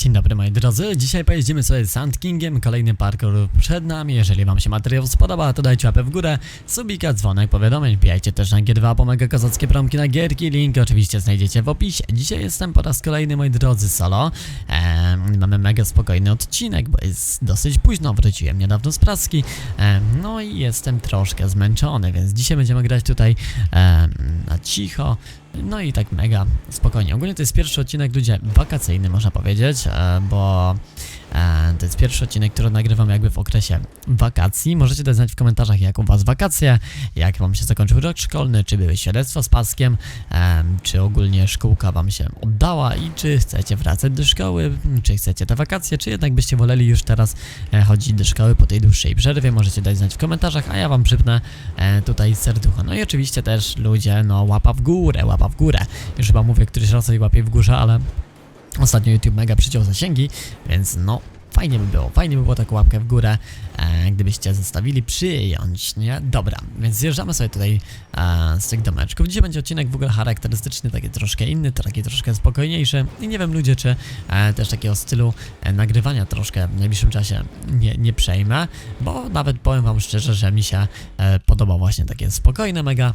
Dzień dobry moi drodzy, dzisiaj pojedziemy sobie z Sand Kingiem, kolejny parkour przed nami, jeżeli wam się materiał spodoba to dajcie łapę w górę, subika, dzwonek, powiadomień, wbijajcie też na G2 po mega kozackie promki na gierki, link oczywiście znajdziecie w opisie. Dzisiaj jestem po raz kolejny moi drodzy solo, eee, mamy mega spokojny odcinek, bo jest dosyć późno, wróciłem niedawno z praski, eee, no i jestem troszkę zmęczony, więc dzisiaj będziemy grać tutaj eee, na cicho, no i tak mega spokojnie. Ogólnie to jest pierwszy odcinek, ludzie, wakacyjny można powiedzieć, e, bo to jest pierwszy odcinek, który nagrywam jakby w okresie wakacji. Możecie dać znać w komentarzach, jak u was wakacje, jak wam się zakończył rok szkolny, czy były świadectwa z paskiem, e, czy ogólnie szkółka wam się oddała i czy chcecie wracać do szkoły, czy chcecie te wakacje, czy jednak byście woleli już teraz e, chodzić do szkoły po tej dłuższej przerwie. Możecie dać znać w komentarzach, a ja wam przypnę e, tutaj serducho. No i oczywiście też ludzie, no łapa w górę, łapa w górę. Już chyba mówię któryś raz o łapie w górze, ale ostatnio YouTube mega przyciął zasięgi, więc no fajnie by było, fajnie by było taką łapkę w górę, e, gdybyście zostawili przyjąć, nie? Dobra, więc zjeżdżamy sobie tutaj e, z tych domeczków. Dzisiaj będzie odcinek w ogóle charakterystyczny, taki troszkę inny, taki troszkę spokojniejszy i nie wiem ludzie, czy e, też takiego stylu e, nagrywania troszkę w najbliższym czasie nie, nie przejmę, bo nawet powiem wam szczerze, że mi się e, podoba właśnie takie spokojne mega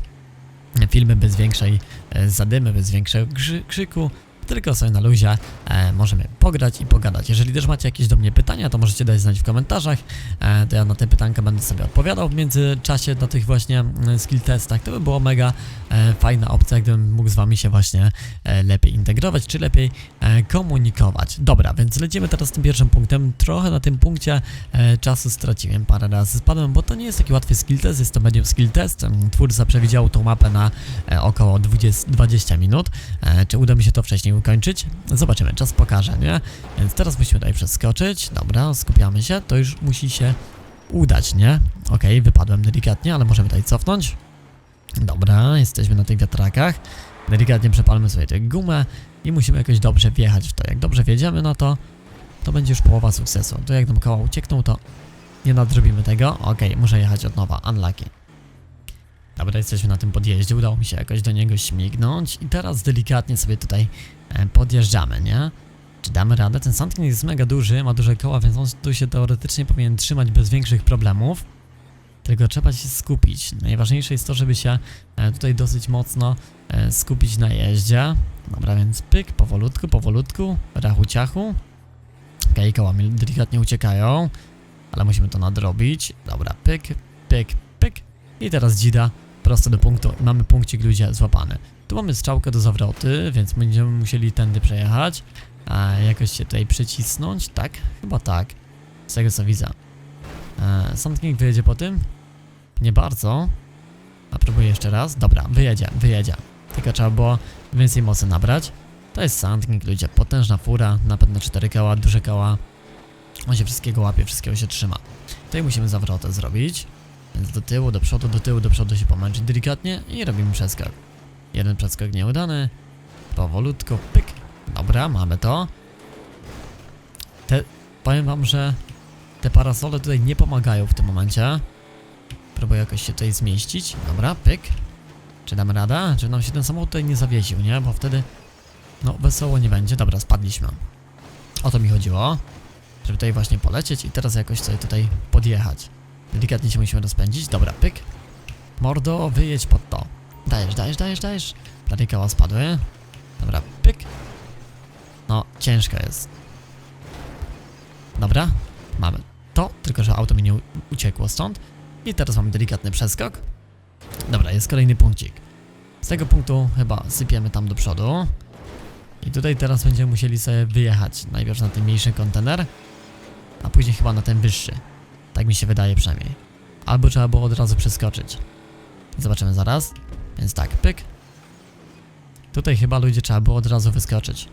filmy bez większej e, zadymy, bez większego krzy krzyku, tylko sobie na luzie e, możemy pograć i pogadać. Jeżeli też macie jakieś do mnie pytania, to możecie dać znać w komentarzach, e, to ja na te pytanka będę sobie odpowiadał w międzyczasie na tych właśnie mm, skill testach. To by było mega e, fajna opcja, gdybym mógł z wami się właśnie e, lepiej integrować, czy lepiej e, komunikować. Dobra, więc lecimy teraz z tym pierwszym punktem. Trochę na tym punkcie e, czasu straciłem, parę razy spadłem, bo to nie jest taki łatwy skill test, jest to medium skill test. Twórca przewidział tą mapę na e, około 20, 20 minut. E, czy uda mi się to wcześniej ukończyć? Zobaczymy, czas pokaże, nie? Więc teraz musimy tutaj przeskoczyć. Dobra, skupiamy się, to już musi się udać, nie? Okej, wypadłem delikatnie, ale możemy tutaj cofnąć. Dobra, jesteśmy na tych wiatrakach. Delikatnie przepalmy sobie tę gumę i musimy jakoś dobrze wjechać w to. Jak dobrze wjedziemy, no to to będzie już połowa sukcesu. To jak nam koła uciekną, to nie nadrobimy tego. Okej, muszę jechać od nowa. Unlucky. Dobra, jesteśmy na tym podjeździe. Udało mi się jakoś do niego śmignąć. I teraz delikatnie sobie tutaj e, podjeżdżamy, nie? Czy damy radę? Ten Sandking jest mega duży, ma duże koła, więc on tu się teoretycznie powinien trzymać bez większych problemów. Tylko trzeba się skupić. Najważniejsze jest to, żeby się e, tutaj dosyć mocno e, skupić na jeździe. Dobra, więc pyk, powolutku, powolutku, rachu ciachu. Okej, koła mi delikatnie uciekają, ale musimy to nadrobić. Dobra, pyk, pyk, pyk. I teraz dzida prosto do punktu mamy punkcik ludzie złapany. Tu mamy strzałkę do zawroty, więc będziemy musieli tędy przejechać. A jakoś się tutaj przycisnąć, tak? Chyba tak. Z tego co widzę. E, Sandking wyjedzie po tym? Nie bardzo. A próbuję jeszcze raz. Dobra, wyjedzie, wyjedzie. Tylko trzeba było więcej mocy nabrać. To jest Sandking, ludzie. Potężna fura, na pewno 4 koła, duże koła. On się wszystkiego łapie, wszystkiego się trzyma. Tutaj musimy zawrotę zrobić. Więc do tyłu, do przodu, do tyłu, do przodu się pomęczyć delikatnie i robimy przeskok. Jeden przeskok nieudany. Powolutko, pyk. Dobra, mamy to. Te, powiem wam, że te parasole tutaj nie pomagają w tym momencie. Próbuję jakoś się tutaj zmieścić. Dobra, pyk. Czy damy radę? Czy nam się ten samochód tutaj nie zawiesił, nie? Bo wtedy, no, wesoło nie będzie. Dobra, spadliśmy. O to mi chodziło. Żeby tutaj właśnie polecieć i teraz jakoś sobie tutaj podjechać. Delikatnie się musimy rozpędzić. Dobra, pyk. Mordo, wyjedź pod to. Dajesz, dajesz, dajesz, dajesz. Dalej koła spadły. Dobra, pyk. No, ciężka jest. Dobra, mamy to, tylko że auto mi nie uciekło stąd. I teraz mamy delikatny przeskok. Dobra, jest kolejny punkcik. Z tego punktu chyba sypiemy tam do przodu. I tutaj teraz będziemy musieli sobie wyjechać. Najpierw na ten mniejszy kontener, a później chyba na ten wyższy. Tak mi się wydaje przynajmniej. Albo trzeba było od razu przeskoczyć. Zobaczymy zaraz. Więc tak, pyk. Tutaj chyba ludzie trzeba było od razu wyskoczyć.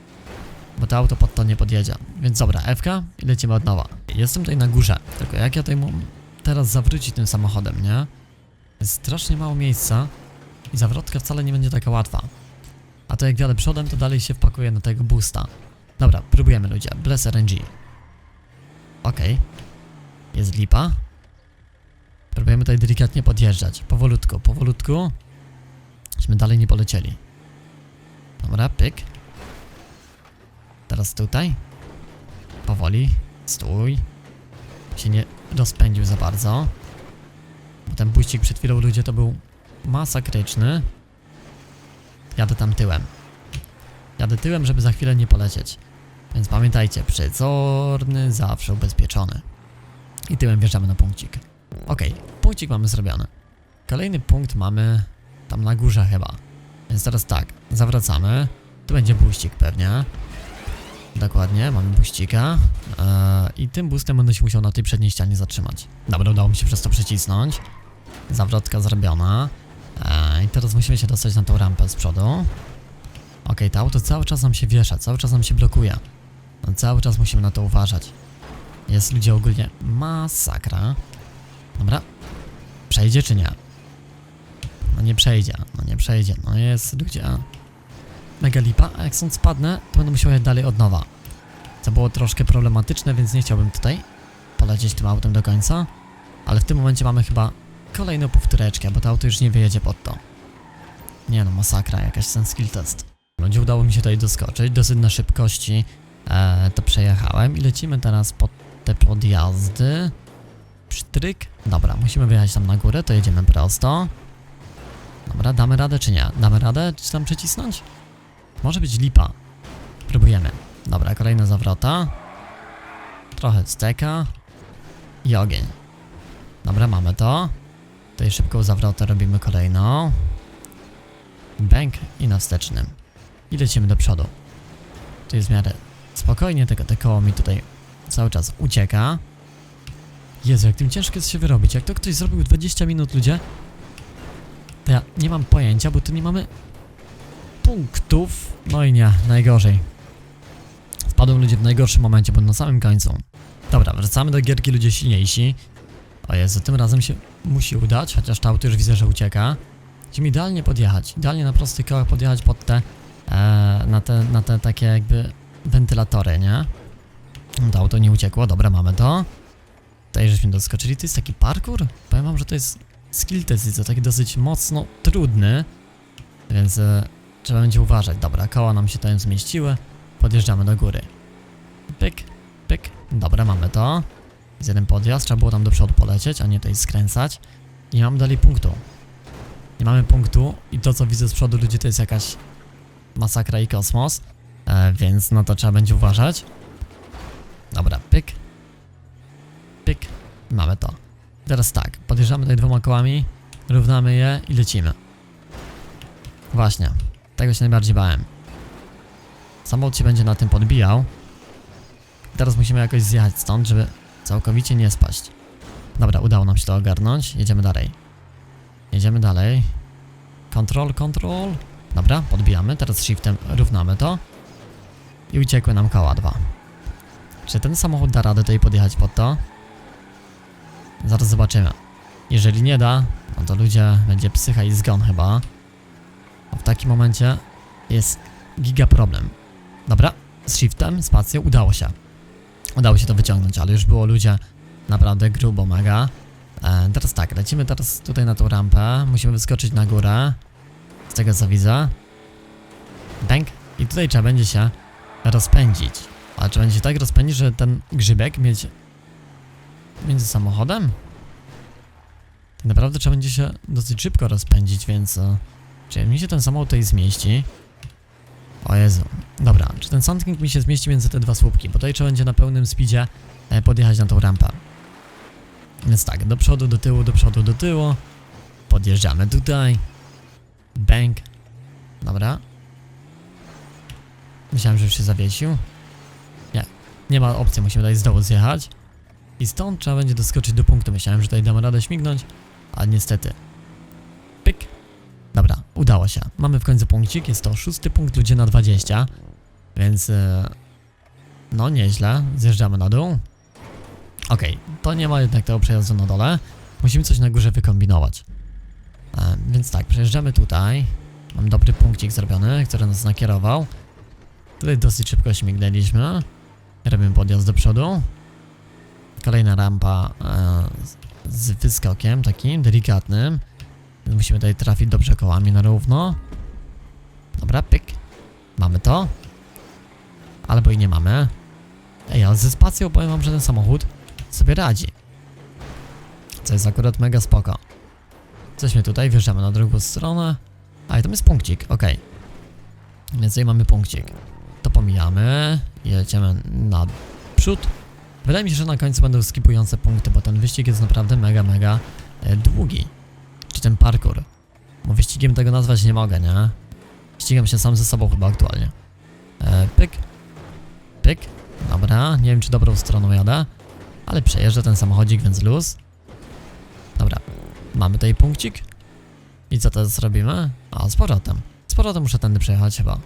Bo to auto pod to nie podjedzie. Więc dobra, F i lecimy od nowa. Jestem tutaj na górze. Tylko jak ja tutaj mu teraz zawrócić tym samochodem, nie? Jest strasznie mało miejsca. I zawrotka wcale nie będzie taka łatwa. A to jak jadę przodem, to dalej się wpakuje na tego boosta. Dobra, próbujemy ludzie. Bless RNG. Okej. Jest lipa. Próbujemy tutaj delikatnie podjeżdżać. Powolutku, powolutku. Żeśmy dalej nie polecieli. Dobra, pyk. Teraz tutaj. Powoli. Stój. Się nie rozpędził za bardzo. Bo ten buścik przed chwilą ludzie to był masakryczny. Jadę tam tyłem. Jadę tyłem, żeby za chwilę nie polecieć. Więc pamiętajcie, przezorny zawsze ubezpieczony. I tyłem wjeżdżamy na punkcik. Okej, punkcik mamy zrobiony. Kolejny punkt mamy tam na górze chyba. Więc teraz tak, zawracamy. Tu będzie buścik pewnie. Dokładnie, mamy buścika. Eee, I tym boostem będę się musiał na tej przedniej ścianie zatrzymać. Dobra, udało mi się przez to przycisnąć. Zawrotka zrobiona. Eee, I teraz musimy się dostać na tą rampę z przodu. Okej, to auto cały czas nam się wiesza, cały czas nam się blokuje. No, cały czas musimy na to uważać. Jest ludzie ogólnie masakra. Dobra. Przejdzie czy nie? No nie przejdzie, no nie przejdzie. No jest ludzie. Mega lipa, a jak stąd spadnę, to będę musiał jechać dalej od nowa. Co było troszkę problematyczne, więc nie chciałbym tutaj polecieć tym autem do końca. Ale w tym momencie mamy chyba kolejną powtóreczkę, bo to auto już nie wyjedzie pod to. Nie no, masakra, jakaś ten skill test. Będzie udało mi się tutaj doskoczyć, dosyć na szybkości e, to przejechałem i lecimy teraz pod te podjazdy. Psztryk. Dobra, musimy wyjechać tam na górę, to jedziemy prosto. Dobra, damy radę czy nie? Damy radę czy tam przycisnąć? Może być lipa. Próbujemy. Dobra, kolejna zawrota. Trochę steka. I ogień. Dobra, mamy to. Tutaj szybką zawrotę robimy kolejną. Bęk i na wstecznym. I lecimy do przodu. Tu jest w miarę spokojnie, tylko te koło mi tutaj cały czas ucieka. Jezu, jak tym ciężko jest się wyrobić. Jak to ktoś zrobił 20 minut, ludzie, to ja nie mam pojęcia, bo tu nie mamy punktów. No i nie, najgorzej. Wpadłem ludzie w najgorszym momencie, bo na samym końcu. Dobra, wracamy do gierki ludzie silniejsi. O Jezu, tym razem się musi udać, chociaż to auto już widzę, że ucieka. Musimy idealnie podjechać, idealnie na prostych kołach podjechać pod te, e, na te, na te takie jakby wentylatory, nie? To auto nie uciekło, dobra, mamy to. Tutaj żeśmy doskoczyli, to jest taki parkour? Powiem wam, że to jest skill test, to taki dosyć mocno trudny, więc e, trzeba będzie uważać. Dobra, koła nam się tutaj zmieściły, podjeżdżamy do góry. Pyk, pyk, dobra, mamy to. Jest jeden podjazd, trzeba było tam do przodu polecieć, a nie tutaj skręcać. Nie mam dalej punktu. Nie mamy punktu i to co widzę z przodu ludzi to jest jakaś masakra i kosmos, e, więc no to trzeba będzie uważać. Dobra, pyk. Pyk. Mamy to. Teraz tak, podjeżdżamy tutaj dwoma kołami, równamy je i lecimy. Właśnie, tego się najbardziej bałem. Samochód się będzie na tym podbijał. Teraz musimy jakoś zjechać stąd, żeby całkowicie nie spaść. Dobra, udało nam się to ogarnąć, jedziemy dalej. Jedziemy dalej. Control, control. Dobra, podbijamy, teraz shiftem równamy to. I uciekły nam koła dwa. Czy ten samochód da radę tutaj podjechać pod to? Zaraz zobaczymy. Jeżeli nie da, no to ludzie będzie psycha i zgon chyba. A w takim momencie jest giga problem. Dobra, z shiftem, spacją udało się. Udało się to wyciągnąć, ale już było ludzie naprawdę grubo mega. E, teraz tak, lecimy teraz tutaj na tą rampę. Musimy wyskoczyć na górę. Z tego co widzę. Bęk. I tutaj trzeba będzie się rozpędzić. Ale trzeba będzie się tak rozpędzić, że ten grzybek mieć między samochodem? Tak naprawdę trzeba będzie się dosyć szybko rozpędzić, więc... e, Czy mi się ten samochód tutaj zmieści? O Jezu. Dobra, czy ten Sandking mi się zmieści między te dwa słupki? Bo tutaj trzeba będzie na pełnym speedzie e, podjechać na tą rampę. Więc tak, do przodu, do tyłu, do przodu, do tyłu. Podjeżdżamy tutaj. Bang. Dobra. Myślałem, że już się zawiesił. Nie, ma opcji, musimy tutaj z dołu zjechać. I stąd trzeba będzie doskoczyć do punktu. Myślałem, że tutaj damy radę śmignąć, ale niestety. Pyk. Dobra, udało się. Mamy w końcu punkcik, jest to szósty punkt ludzie na 20. Więc... e, No, nieźle. Zjeżdżamy na dół. Okej, to nie ma jednak tego przejazdu na dole. Musimy coś na górze wykombinować. E, więc tak, przejeżdżamy tutaj. Mam dobry punkcik zrobiony, który nas nakierował. Tutaj dosyć szybko śmignęliśmy. Robimy podjazd do przodu. Kolejna rampa e, z wyskokiem takim delikatnym. Musimy tutaj trafić dobrze kołami na równo. Dobra, pyk. Mamy to. Albo i nie mamy. Ej, ale ze spacją powiem wam, że ten samochód sobie radzi. Co jest akurat mega spoko. Jesteśmy tutaj, wjeżdżamy na drugą stronę. A i tam jest punkcik, okej. Więc tutaj mamy punkcik. To pomijamy. Jedziemy na przód. Wydaje mi się, że na końcu będą skipujące punkty, bo ten wyścig jest naprawdę mega, mega e, długi. Czy ten parkour. Bo wyścigiem tego nazwać nie mogę, nie? Ścigam się sam ze sobą chyba aktualnie. E, pyk. Pyk. Dobra, nie wiem czy dobrą stroną jadę. Ale przejeżdżę ten samochodzik, więc luz. Dobra, mamy tutaj punkcik. I co teraz robimy? A, z powrotem. Z powrotem muszę tędy przejechać chyba.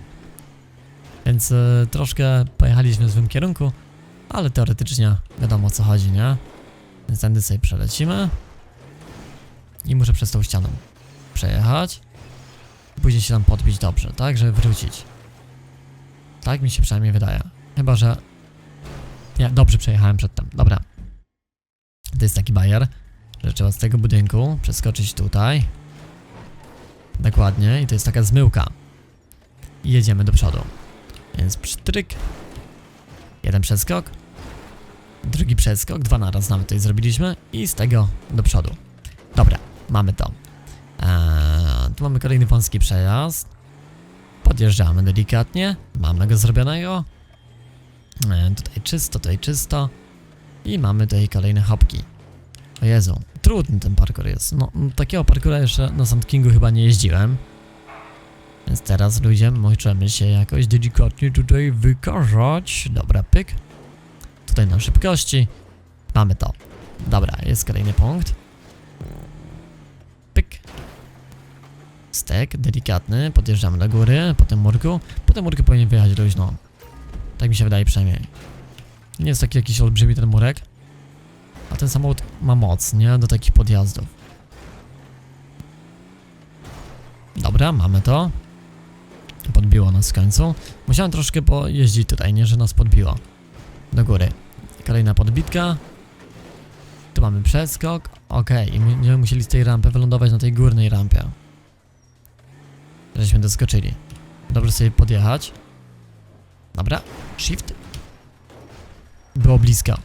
Więc e, troszkę pojechaliśmy w złym kierunku, ale teoretycznie wiadomo o co chodzi, nie? Więc tędy sobie przelecimy. I muszę przez tą ścianą przejechać. Później się tam podbić dobrze, tak? Żeby wrócić. Tak mi się przynajmniej wydaje. Chyba, że... Nie, dobrze przejechałem przedtem. Dobra. To jest taki bajer, że trzeba z tego budynku przeskoczyć tutaj. Dokładnie. I to jest taka zmyłka. I jedziemy do przodu. Więc psztryk. Jeden przeskok. Drugi przeskok. Dwa naraz nawet tutaj zrobiliśmy. I z tego do przodu. Dobra, mamy to. Eee, tu mamy kolejny wąski przejazd. Podjeżdżamy delikatnie. Mamy go zrobionego. Eee, tutaj czysto, tutaj czysto. I mamy tutaj kolejne hopki. O Jezu, trudny ten parkour jest. No, takiego parkoura jeszcze na Sand Kingu chyba nie jeździłem. Więc teraz ludzie możemy się jakoś delikatnie tutaj wykazać. Dobra, pyk. Tutaj na szybkości. Mamy to. Dobra, jest kolejny punkt. Pyk. Stek, delikatny, podjeżdżamy do góry, po tym murku. Po tym murku powinien wyjechać luźno. Tak mi się wydaje przynajmniej. Nie jest taki jakiś olbrzymi ten murek. A ten samochód ma moc, nie? Do takich podjazdów. Dobra, mamy to. Podbiło nas w końcu. Musiałem troszkę pojeździć tutaj, nie? Że nas podbiło. Do góry. Kolejna podbitka. Tu mamy przeskok. Okej, i będziemy musieli z tej rampy wylądować na tej górnej rampie. Żeśmy doskoczyli. Dobrze sobie podjechać. Dobra, shift. Było blisko.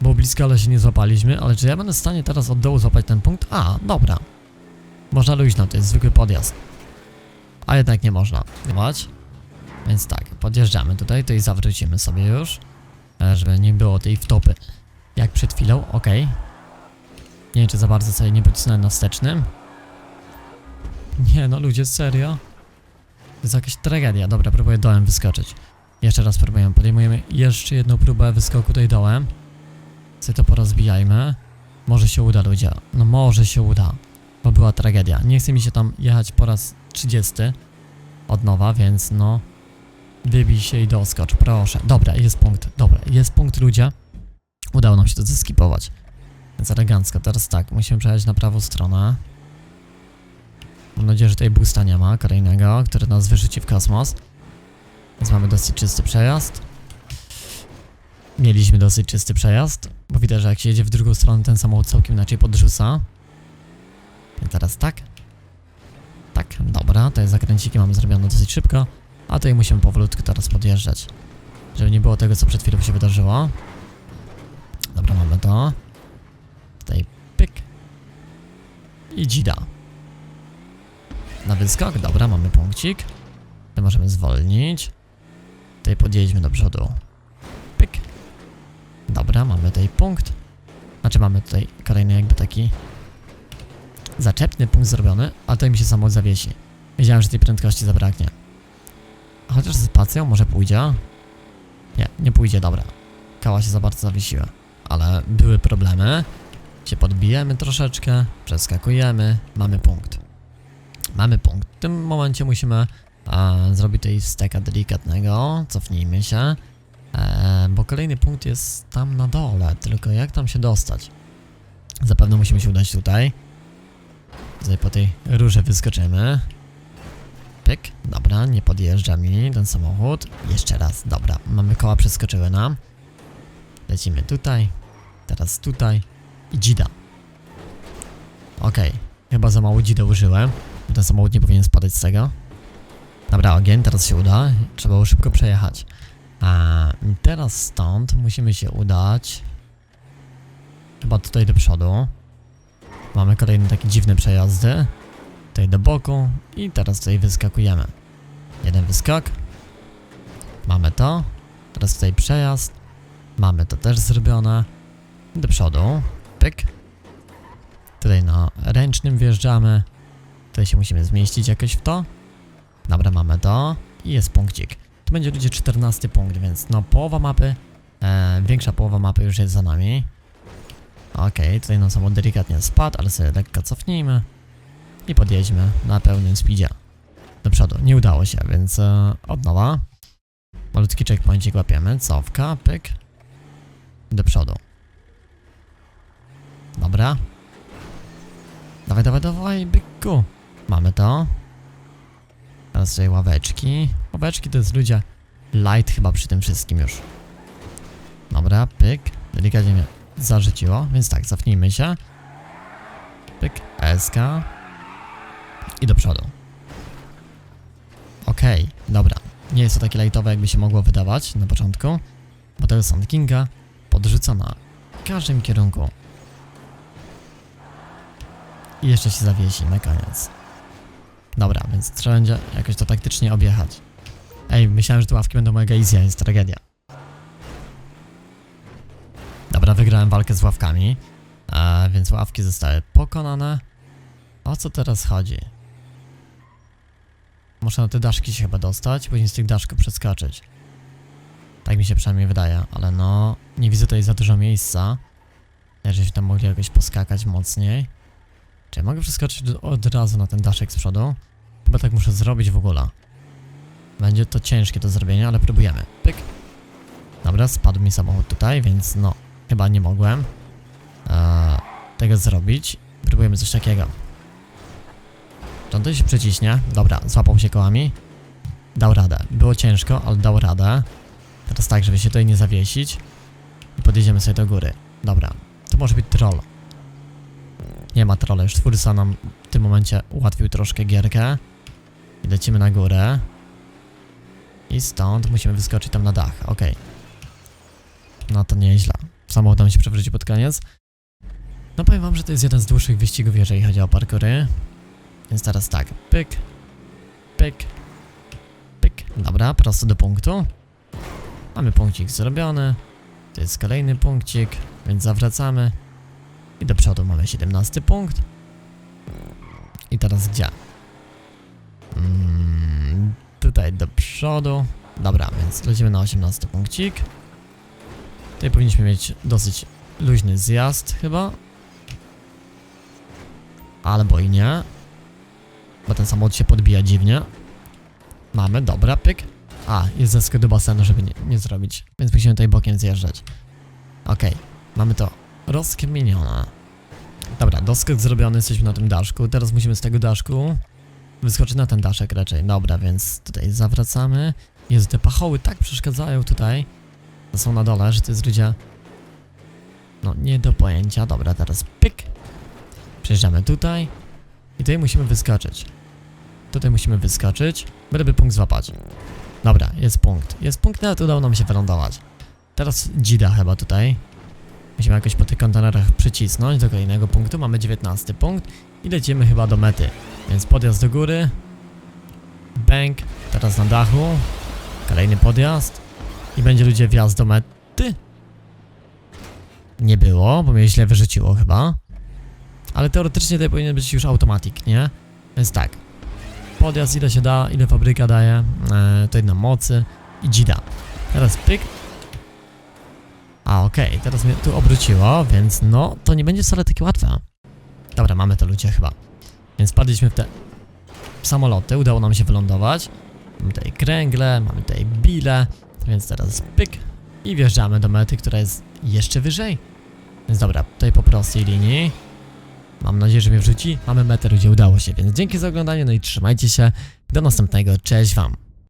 Było blisko, ale się nie złapaliśmy. Ale czy ja będę w stanie teraz od dołu złapać ten punkt? A, dobra. Można luźno, to jest zwykły podjazd. A jednak nie można. Zobacz. Więc tak, podjeżdżamy tutaj, to i zawrócimy sobie już. e, Żeby nie było tej wtopy. Jak przed chwilą, ok. Nie wiem, czy za bardzo sobie nie pocisnąłem na wstecznym. Nie no, ludzie, serio? To jest jakaś tragedia. Dobra, próbuję dołem wyskoczyć. Jeszcze raz próbujemy. Podejmujemy jeszcze jedną próbę wyskoku tutaj dołem. Sobie to porozbijajmy. Może się uda, ludzie. No może się uda. Bo była tragedia. Nie chce mi się tam jechać po raz 30 od nowa, więc no... Wybij się i doskocz, proszę. Dobra, jest punkt. Dobra, jest punkt, ludzie. Udało nam się to zeskipować. Więc elegancko. Teraz tak, musimy przejechać na prawą stronę. Mam nadzieję, że tutaj boosta nie ma kolejnego, który nas wyrzuci w kosmos. Więc mamy dosyć czysty przejazd. Mieliśmy dosyć czysty przejazd, bo widać, że jak się jedzie w drugą stronę, ten samochód całkiem inaczej podrzuca. I teraz tak. Dobra, te zakręciki mamy zrobione dosyć szybko, a tutaj musimy powolutku teraz podjeżdżać. Żeby nie było tego, co przed chwilą się wydarzyło. Dobra, mamy to. Tutaj pyk. I dzida. Na wyskok, dobra, mamy punkcik. Tutaj możemy zwolnić. Tutaj podjedźmy do przodu. Pyk. Dobra, mamy tutaj punkt. Znaczy mamy tutaj kolejny jakby taki zaczepny punkt zrobiony, a tutaj mi się samochód zawiesi. Wiedziałem, że tej prędkości zabraknie. Chociaż z spacją może pójdzie. Nie, nie pójdzie, dobra. Kała się za bardzo zawiesiła. Ale były problemy. Się podbijemy troszeczkę, przeskakujemy, mamy punkt. Mamy punkt. W tym momencie musimy zrobić tutaj steka delikatnego. Cofnijmy się. E, bo kolejny punkt jest tam na dole, tylko jak tam się dostać? Zapewne musimy się udać tutaj. Tutaj po tej rurze wyskoczymy. Pyk, dobra, nie podjeżdża mi ten samochód. Jeszcze raz, dobra, mamy koła przeskoczyły nam. Lecimy tutaj, teraz tutaj i dzida. Okej, chyba za mało dzida użyłem. Ten samochód nie powinien spadać z tego. Dobra, ogień, teraz się uda. Trzeba było szybko przejechać. A teraz stąd musimy się udać. Chyba tutaj do przodu. Mamy kolejne takie dziwne przejazdy. Tutaj do boku i teraz tutaj wyskakujemy. Jeden wyskok. Mamy to. Teraz tutaj przejazd. Mamy to też zrobione. Do przodu. Pyk. Tutaj na ręcznym wjeżdżamy. Tutaj się musimy zmieścić jakoś w to. Dobra, mamy to. I jest punkcik. Tu będzie ludzie 14 punkt, więc no połowa mapy, e, większa połowa mapy już jest za nami. Okej, tutaj nam samo delikatnie spadł, ale sobie lekko cofnijmy. I podjedźmy na pełnym speedzie. Do przodu. Nie udało się, więc e, od nowa. Malutki checkpointik łapiemy. Cofka, pyk. Do przodu. Dobra. Dawaj, dawaj, dawaj, byku. Mamy to. Teraz tutaj ławeczki. Ławeczki to jest ludzie light chyba przy tym wszystkim już. Dobra, pyk. Delikatnie mnie zarzuciło, więc tak, cofnijmy się. Pyk, SK. I do przodu. Okej, dobra. Nie jest to takie lightowe, jakby się mogło wydawać na początku, bo tego Sand Kinga podrzuca na każdym kierunku. I jeszcze się zawiesi na koniec. Dobra, więc trzeba będzie jakoś to taktycznie objechać. Ej, myślałem, że te ławki będą mega easy, a jest tragedia. Wygrałem walkę z ławkami, więc ławki zostały pokonane. O co teraz chodzi? Muszę na te daszki się chyba dostać, później z tych daszków przeskoczyć. Tak mi się przynajmniej wydaje, ale no, nie widzę tutaj za dużo miejsca. Żebyśmy tam mogli jakoś poskakać mocniej. Czy ja mogę przeskoczyć od razu na ten daszek z przodu? Chyba tak muszę zrobić w ogóle. Będzie to ciężkie do zrobienia, ale próbujemy. Pyk. Dobra, spadł mi samochód tutaj, więc no, chyba nie mogłem e, tego zrobić. Próbujemy coś takiego. Tutaj się przeciśnie. Dobra, złapał się kołami. Dał radę. Było ciężko, ale dał radę. Teraz tak, żeby się tutaj nie zawiesić. I podjedziemy sobie do góry. Dobra, to może być troll. Nie ma trolla, już twórca nam w tym momencie ułatwił troszkę gierkę. I lecimy na górę. I stąd musimy wyskoczyć tam na dach, okej. No to nieźle. Samochód nam się przewrócił pod koniec. No powiem wam, że to jest jeden z dłuższych wyścigów, jeżeli chodzi o parkury. Więc teraz tak, pyk, pyk, pyk. Dobra, prosto do punktu. Mamy punkcik zrobiony. To jest kolejny punkcik, więc zawracamy. I do przodu mamy 17 punkt. I teraz gdzie? Mm, tutaj do przodu. Dobra, więc lecimy na 18 punkcik. Tutaj powinniśmy mieć dosyć luźny zjazd chyba. Albo i nie. Bo ten samochód się podbija dziwnie. Mamy, dobra, pyk. A, jest zesk do basenu, żeby nie, nie zrobić. Więc musimy tutaj bokiem zjeżdżać. Okej, mamy to rozkmienione. Dobra, doskok zrobiony, jesteśmy na tym daszku. Teraz musimy z tego daszku wyskoczyć na ten daszek raczej. Dobra, więc tutaj zawracamy. Jezu, te pachoły tak przeszkadzają tutaj. Są na dole, że to jest ludzie... No, nie do pojęcia. Dobra, teraz pyk. Przejeżdżamy tutaj. I tutaj musimy wyskoczyć. Tutaj musimy wyskoczyć, byleby punkt złapać. Dobra, jest punkt. Jest punkt, nawet udało nam się wylądować. Teraz dzida chyba tutaj. Musimy jakoś po tych kontenerach przycisnąć do kolejnego punktu. Mamy 19 punkt i lecimy chyba do mety. Więc podjazd do góry. Bęk. Teraz na dachu. Kolejny podjazd. I będzie ludzie wjazd do mety. Nie było, bo mnie źle wyrzuciło chyba. Ale teoretycznie tutaj powinien być już automatik, nie? Więc tak. Podjazd ile się da, ile fabryka daje. E, tutaj na mocy. I dzida. Teraz pyk. A okej, teraz mnie tu obróciło, więc no, to nie będzie wcale takie łatwe. Dobra, mamy to ludzie chyba. Więc spadliśmy w te samoloty, udało nam się wylądować. Mamy tutaj kręgle, mamy tutaj bile, więc teraz pyk i wjeżdżamy do mety, która jest jeszcze wyżej. Więc dobra, tutaj po prostej linii. Mam nadzieję, że mnie wrzuci. Mamy metę, ludzie, udało się, więc dzięki za oglądanie, no i trzymajcie się. Do następnego, cześć wam.